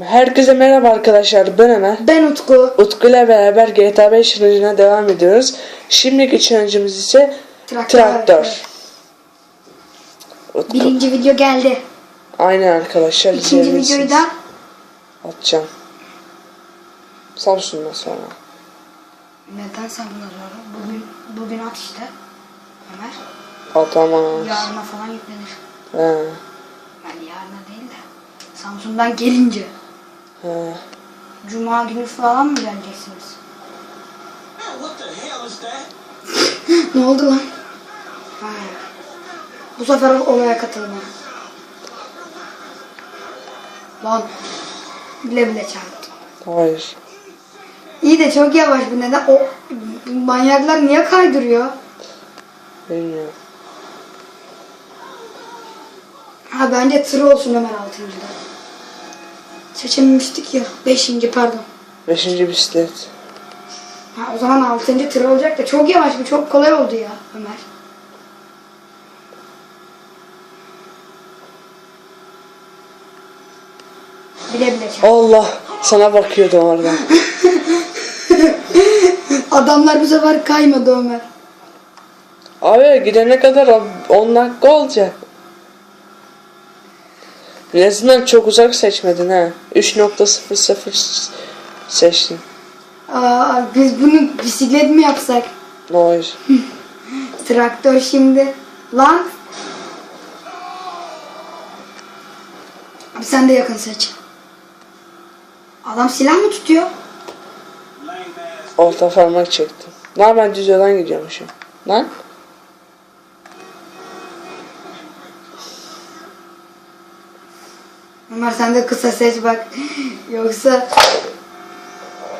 Herkese merhaba arkadaşlar ben Ömer. Ben Utku. Utku ile beraber GTA 5 challenge'ına devam ediyoruz. Şimdiki challenge'ımız ise Traktör. traktör. Utku. Birinci video geldi. Aynen arkadaşlar. İkinci videoyu da atacağım. Samsun'dan sonra. neden ara? Bugün, bugün at işte. Ömer. Atamaz. Yarına falan yüklenir. He. Yani yarına değil de. Samsun'dan gelince. He. Cuma günü falan mı geleceksiniz? What the hell is that? ne oldu lan? Ha. Bu sefer olaya katılma. Lan. Bile bile çarptı. Hayır. İyi de çok yavaş bu neden? O manyaklar niye kaydırıyor? Bilmiyorum. Ha bence tır olsun Ömer altıncıda. Seçilmiştik ya. Beşinci pardon. Beşinci bisiklet. Ha o zaman altıncı tır olacak da çok yavaş bu çok kolay oldu ya Ömer. Bile bile çarp. Allah. Sana bakıyordum oradan. Adamlar bu sefer kaymadı Ömer. Abi gidene kadar 10 dakika olacak. En azından çok uzak seçmedin ha. 3.00 seçtin. Aa, biz bunu bisiklet mi yapsak? Hayır. Traktör şimdi. Lan. Abi sen de yakın seç. Adam silah mı tutuyor? Orta parmak çektim. Lan ben düz yoldan gidiyormuşum. Lan. Ömer sen de kısa seç bak. Yoksa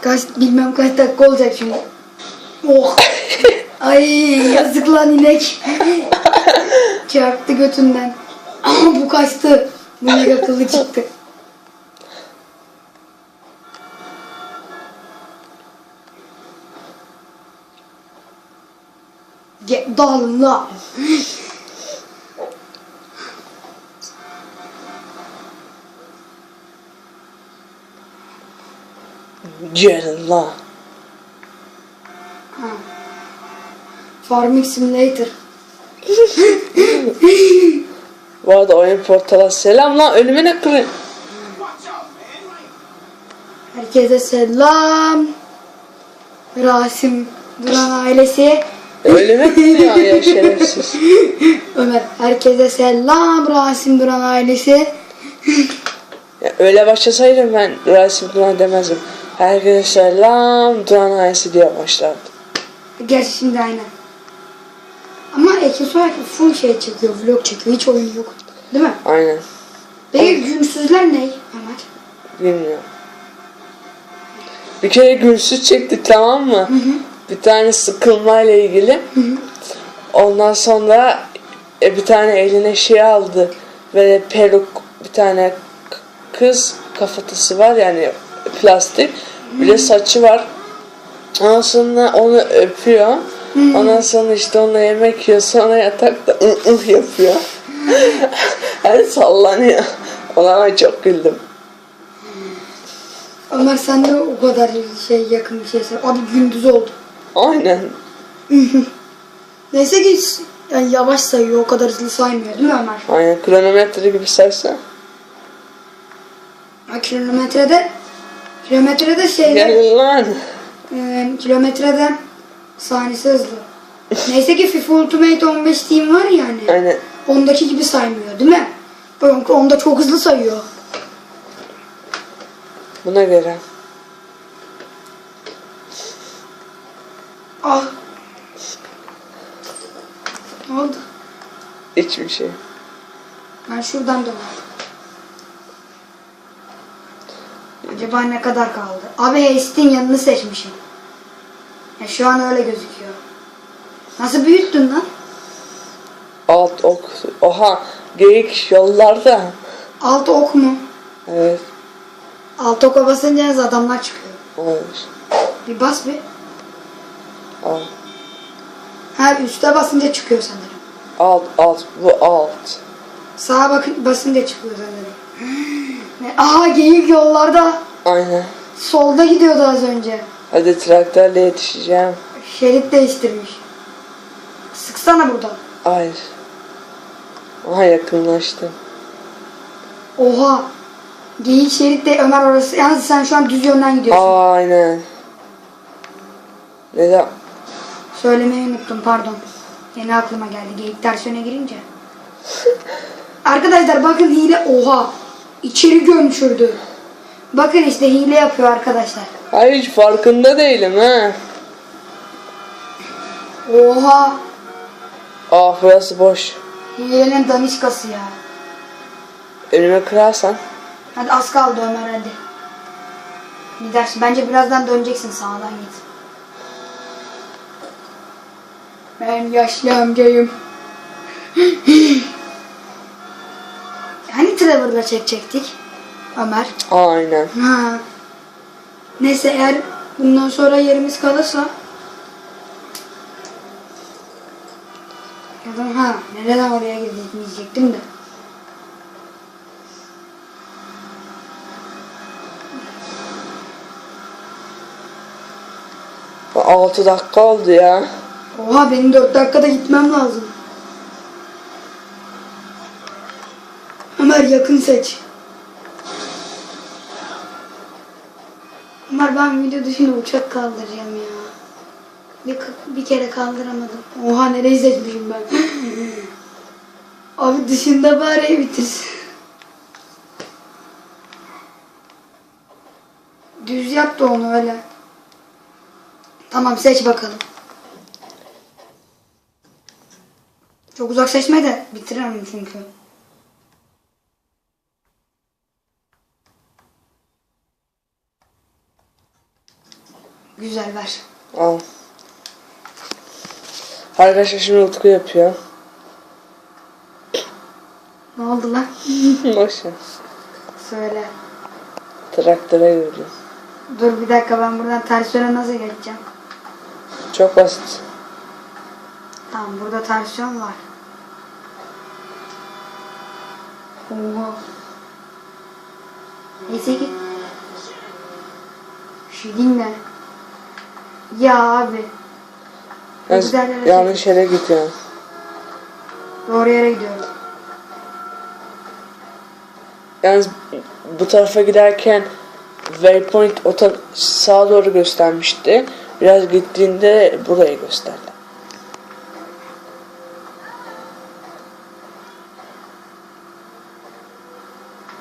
kaç bilmem kaç dakika olacak şimdi. Oh. Ay yazık lan inek. Çarptı götünden. Ama bu kaçtı. Bu akıllı çıktı. Ge dağılın la. Gelin la. Farming Simulator. Bu arada oyun portala selam lan ölümüne kırın. Herkese selam. Rasim Duran ailesi. Ölüme kırıyor ya şerefsiz. Ömer herkese selam Rasim Duran ailesi. Ya öyle başlasaydım ben Rasim Duran demezdim. Herkese selam Duran ailesi diye başlardım. Gerçi şimdi aynen. Ama Ekin Soyak full şey çekiyor, vlog çekiyor. Hiç oyun yok. Değil mi? Aynen. Peki günsüzler ne Ömer? Bilmiyorum. Bir kere gülsüz çektik tamam mı? Bir tane sıkılmayla ilgili. Ondan sonra e, bir tane eline şey aldı. Böyle peruk bir tane kız kafatası var yani plastik. Bir de saçı var. Ondan sonra onu öpüyor. Ondan sonra işte onunla yemek yiyor. Sonra yatakta ı ı yapıyor. yani sallanıyor. Ona ben çok güldüm. Ömer sen de o kadar şey yakın bir şeyse. Abi gündüz oldu. Aynen. Neyse ki yani yavaş sayıyor, o kadar hızlı saymıyor değil mi Ömer? Aynen kronometre gibi saysa. Ha, kilometrede kilometrede şeyde Gel lan. e, kilometrede saniyesi hızlı. Neyse ki FIFA Ultimate 15 Team var ya hani. Aynen. Ondaki gibi saymıyor değil mi? Çünkü Onda çok hızlı sayıyor. Buna göre. Ah. Ne oldu? Hiçbir şey. Ben şuradan dönerim. Acaba ne kadar kaldı? Abi Hast'in yanını seçmişim. Ya şu an öyle gözüküyor. Nasıl büyüttün lan? Alt ok. Oha. Geyik yollarda. Alt ok mu? Evet. Alt oka basınca adamlar çıkıyor. Hayır. Bir bas bir. Alt. Ha üste basınca çıkıyor sanırım. Alt alt. Bu alt. Sağa bakın basınca çıkıyor sanırım. Aha geyik yollarda. Aynen. Solda gidiyordu az önce. Hadi traktörle yetişeceğim. Şerit değiştirmiş. Sıksana buradan. Hayır. Aha yakınlaştım. Oha. Geyik şeritte Ömer orası. Yalnız sen şu an düz yönden gidiyorsun. Aynen. Neden? Söylemeyi unuttum pardon. Yeni aklıma geldi geyik ters yöne girince. Arkadaşlar bakın hile oha. İçeri gömçürdü. Bakın işte hile yapıyor arkadaşlar. Hayır hiç farkında değilim ha. Oha. Ah burası boş. Hilenin daniskası ya. Önüme kırarsan. Hadi az kaldı Ömer hadi. Gidersin. Bence birazdan döneceksin sağdan git. Ben yaşlı amcayım. hani Trevor'la çekecektik? Ömer. Aynen. Ha. Neyse eğer bundan sonra yerimiz kalırsa ya da ha nereden oraya gidecektim de. Altı dakika oldu ya. Oha benim 4 dakikada gitmem lazım. Ömer yakın seç. Ömer ben video dışında uçak kaldıracağım ya. Bir, bir kere kaldıramadım. Oha nereyi seçmişim ben. Abi dışında bari bitirsin. Düz yap da onu öyle. Tamam seç bakalım. Çok uzak seçme de bitiremem çünkü. Güzel ver. Al. Arkadaşlar şimdi Utku yapıyor. Ne oldu lan? Boş ver. Söyle. Traktöre girdim. Dur bir dakika ben buradan ters yöne nasıl geçeceğim? Çok basit. Tamam burada ters yön var. Oha. Neyse git. Şey dinle. Ya abi. Yalnız Güzel yere yanlış yere gidiyorum. Doğru yere gidiyorum. Yalnız bu tarafa giderken waypoint o sağa doğru göstermişti. Biraz gittiğinde burayı gösterdi.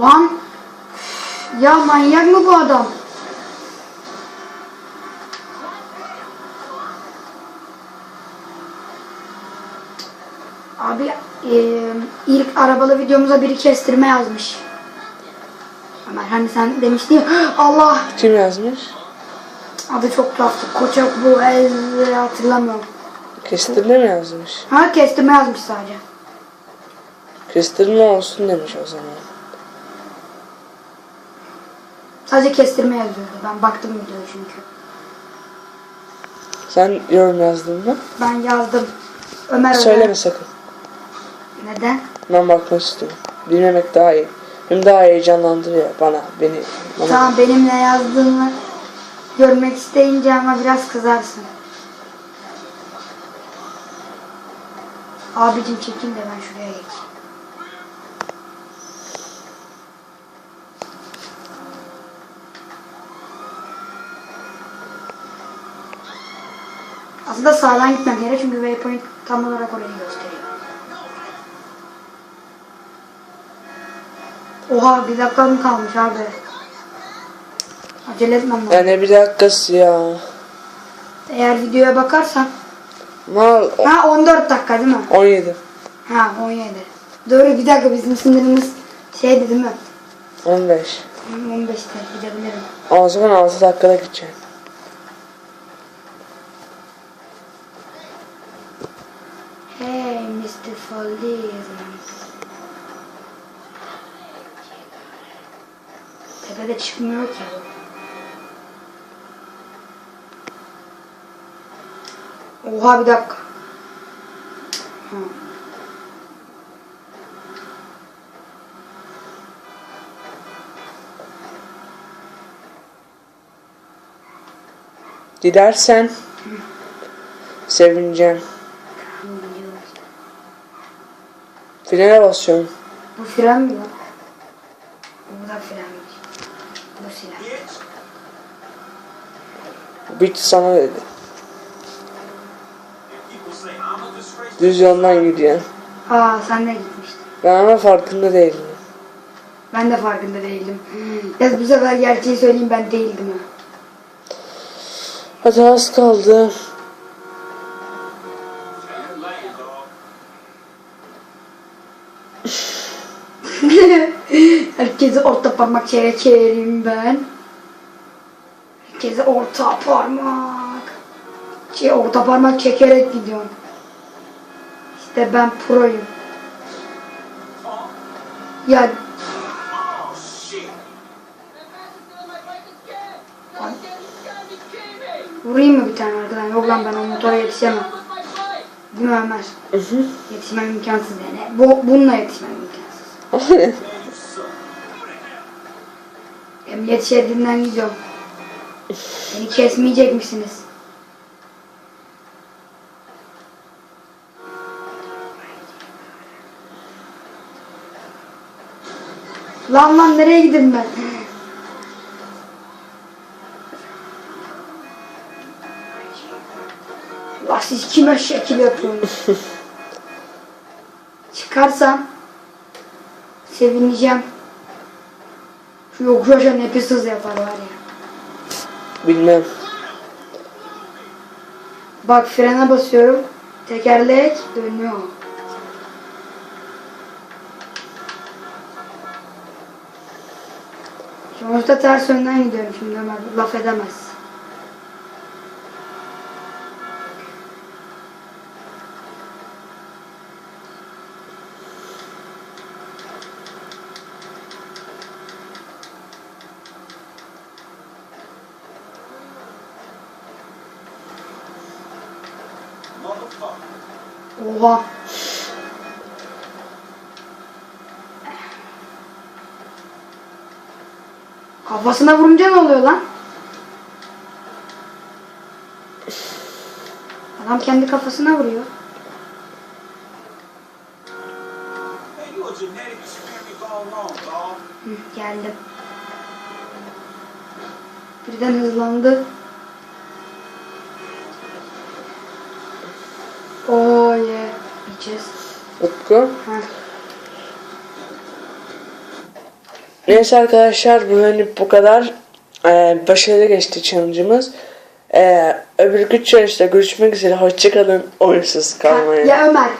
Lan. Ya manyak mı bu adam? Eee, ilk arabalı videomuza biri kestirme yazmış. Ömer hani sen demiştin Allah Kim yazmış? adı çok tuhaftı. Koçak bu el hatırlamıyorum. Kestirme mi yazmış? Ha kestirme yazmış sadece. Kestirme olsun demiş o zaman. Sadece kestirme yazıyordu. Ben baktım videoya çünkü. Sen yorum yazdın mı? Ben yazdım. Ömer Ömer. Söyleme sakın. Neden? Ben bakmak istiyorum. Bilmemek daha iyi. Hem daha heyecanlandırıyor bana, beni. Bana. Tamam benimle yazdığını görmek isteyince ama biraz kızarsın. Abicim çekin de ben şuraya geçeyim. Aslında sağdan gitmem gerek çünkü waypoint tam olarak orayı gösteriyor. Oha bir dakikam kalmış abi. Acele etmem lazım. Ya ne bir dakikası ya. Eğer videoya bakarsan. Mal Ha 14 dakika değil mi? 17, Ha 17. Doğru bir dakika bizim sınırımız şeydi değil mi? 15. Hı, 15'te gidebilirim. O zaman 6 dakikada gideceğim. Hey Mr. Folies. Tepede çıkmıyor ki. Oha bir dakika. Ha. Gidersen sevineceğim. Frene basıyorum. Bu fren mi lan? Bu da fren. Bit sana dedi. Düz yoldan gidiyor. Aa sen de gitmiştin. Ben ama farkında değilim. Ben de farkında değildim. Ya bu sefer gerçeği söyleyeyim ben değildim ha. Hadi az kaldı. Herkese orta parmak çekerim ben. Herkese orta parmak. Şey, orta parmak çekerek gidiyorum. İşte ben proyum. Ya vurayım mı bir tane arkadan? Yok lan ben o motora yetişemem. Değil mi Ömer? Yetişmem imkansız yani. Bu, bununla yetişmem imkansız. Hem yetişediğimden gidiyorum. Beni kesmeyecek misiniz? Lan lan nereye gideyim ben? La siz kime şekil yapıyorsunuz? Çıkarsam sevineceğim. Şu yokuş aşağı nefes hızı yapar var ya. Bilmem. Bak frene basıyorum. Tekerlek dönüyor. Sonuçta ters yönden gidiyorum şimdi Ömer. Laf edemez. Oha. Kafasına vurunca ne oluyor lan? Adam kendi kafasına vuruyor. Hı, geldim. Birden hızlandı. Oh yeah. Bitches. Utku. Ha. Neyse arkadaşlar bugünlük bu kadar. Ee, başarılı geçti challenge'ımız. Ee, öbür güç yarışta görüşmek üzere. Hoşçakalın. Oyunsuz kalmayın. Ya Ömer